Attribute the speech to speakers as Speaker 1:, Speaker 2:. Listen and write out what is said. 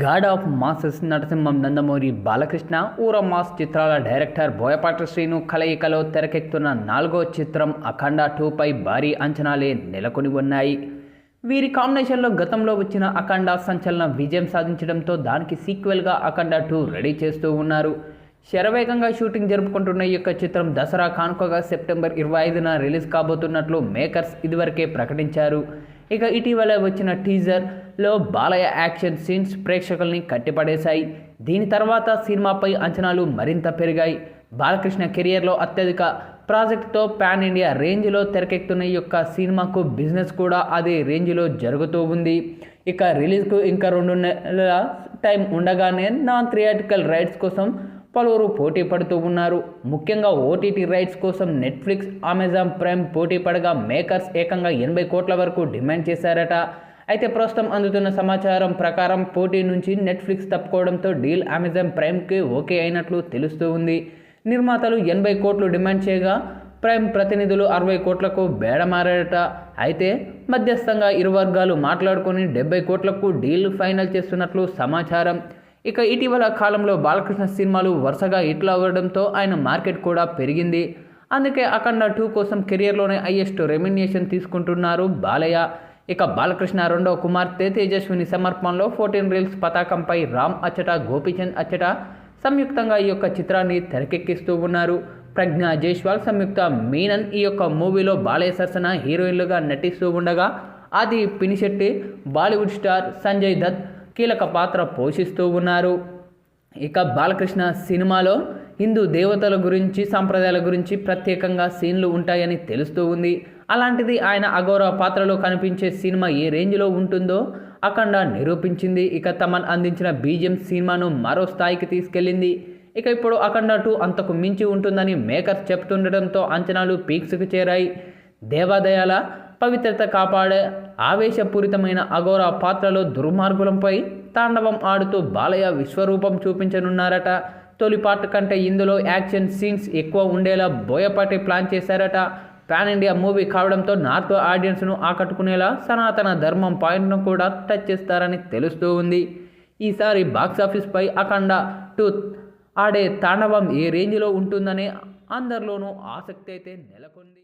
Speaker 1: God of masses Narasimham Nandamuri Balakrishna ఊర mass చిత్రాల director Boyapati Srinu కలయికలో తెరకెక్కుతున్న నాలుగో చిత్రం అఖండ టూపై భారీ అంచనాలే నెలకొని ఉన్నాయి. వీరి కాంబినేషన్లో గతంలో వచ్చిన అఖండ సంచలన విజయం సాధించడంతో దానికి సీక్వెల్గా అఖండ టూ రెడీ చేస్తూ ఉన్నారు. శరవేగంగా షూటింగ్ జరుపుకుంటున్న ఈ యొక్క చిత్రం దసరా కానుకగా సెప్టెంబర్ ఇరవై ఐదున రిలీజ్ కాబోతున్నట్లు మేకర్స్ ఇదివరకే ప్రకటించారు. ఇక ఇటీవల వచ్చిన టీజర్ లో బాలయ్య యాక్షన్ సీన్స్ ప్రేక్షకుల్ని కట్టిపడేశాయి. దీని తర్వాత సినిమాపై అంచనాలు మరింత పెరిగాయి. బాలకృష్ణ కెరియర్లో అత్యధిక ప్రాజెక్ట్తో పాన్ ఇండియా రేంజ్లో తెరకెక్కుతున్న ఈ యొక్క సినిమాకు బిజినెస్ కూడా అదే రేంజ్లో జరుగుతూ ఉంది. ఇక రిలీజ్కు ఇంకా రెండు నెలల టైం ఉండగానే నాన్ థియేటికల్ రైట్స్ కోసం పలువురు పోటీ పడుతూ ఉన్నారు. ముఖ్యంగా ఓటీటీ రైట్స్ కోసం నెట్ఫ్లిక్స్ అమెజాన్ ప్రైమ్ పోటీ పడగా మేకర్స్ ఏకంగా ఎనభై కోట్ల వరకు డిమాండ్ చేశారట. అయితే ప్రస్తుతం అందుతున్న సమాచారం ప్రకారం పోటీ నుంచి నెట్ఫ్లిక్స్ తప్పుకోవడంతో డీల్ అమెజాన్ ప్రైమ్కి ఓకే అయినట్లు తెలుస్తూ ఉంది. నిర్మాతలు ఎనభై కోట్లు డిమాండ్ చేయగా ప్రైమ్ ప్రతినిధులు అరవై కోట్లకు బేడమారారట అయితే మధ్యస్థంగా ఇరు వర్గాలు మాట్లాడుకొని డెబ్బై కోట్లకు డీల్ ఫైనల్ చేస్తున్నట్లు సమాచారం. ఇక ఇటీవల కాలంలో బాలకృష్ణ సినిమాలు వరుసగా హిట్లు అవ్వడంతో ఆయన మార్కెట్ కూడా పెరిగింది. అందుకే అఖండ టూ కోసం కెరియర్లోనే హయ్యెస్ట్ రెమ్యునేషన్ తీసుకుంటున్నారు బాలయ్య. ఇక బాలకృష్ణ రెండో కుమార్తె తేజస్విని సమర్పణలో ఫోర్టీన్ రీల్స్ పతాకంపై రామ్ అచ్చట గోపీచంద్ అచ్చట సంయుక్తంగా ఈ యొక్క చిత్రాన్ని తెరకెక్కిస్తూ ఉన్నారు. ప్రజ్ఞ జైస్వాల్ సంయుక్త మీనన్ ఈ యొక్క మూవీలో బాలయ్య సరసన హీరోయిన్లుగా నటిస్తూ ఉండగా ఆది పినిశెట్టి బాలీవుడ్ స్టార్ సంజయ్ దత్ కీలక పాత్ర పోషిస్తూ ఉన్నారు. ఇక బాలకృష్ణ సినిమాలో హిందూ దేవతల గురించి సాంప్రదాయాల గురించి ప్రత్యేకంగా సీన్లు ఉంటాయని తెలుస్తూ ఉంది. అలాంటిది ఆయన అగౌరవ పాత్రలో కనిపించే సినిమా ఏ రేంజ్లో ఉంటుందో అఖండ నిరూపించింది. ఇక తమన్ అందించిన బీజిఎం సినిమాను మరో స్థాయికి తీసుకెళ్ళింది. ఇక ఇప్పుడు అఖండ టూ అంతకు మించి ఉంటుందని మేకర్స్ చెప్తుండటంతో అంచనాలు పీక్స్కి చేరాయి. దేవాదయాల పవిత్రత కాపాడే ఆవేశపూరితమైన అఘోర పాత్రలో దుర్మార్గులంపై తాండవం ఆడుతూ బాలయ్య విశ్వరూపం చూపించనున్నారట. తొలి పార్ట్ కంటే ఇందులో యాక్షన్ సీన్స్ ఎక్కువ ఉండేలా బోయపాటి ప్లాన్ చేశారట. పాన్ ఇండియా మూవీ కావడంతో నార్త్ ఆడియన్స్ను ఆకట్టుకునేలా సనాతన ధర్మం పాయింట్ను కూడా టచ్ చేస్తారని తెలుస్తూ ఉంది. ఈసారి బాక్సాఫీస్పై అఖండ టూ ఆడే తాండవం ఏ రేంజ్లో ఉంటుందనే అందరిలోనూ ఆసక్తి అయితే నెలకొంది.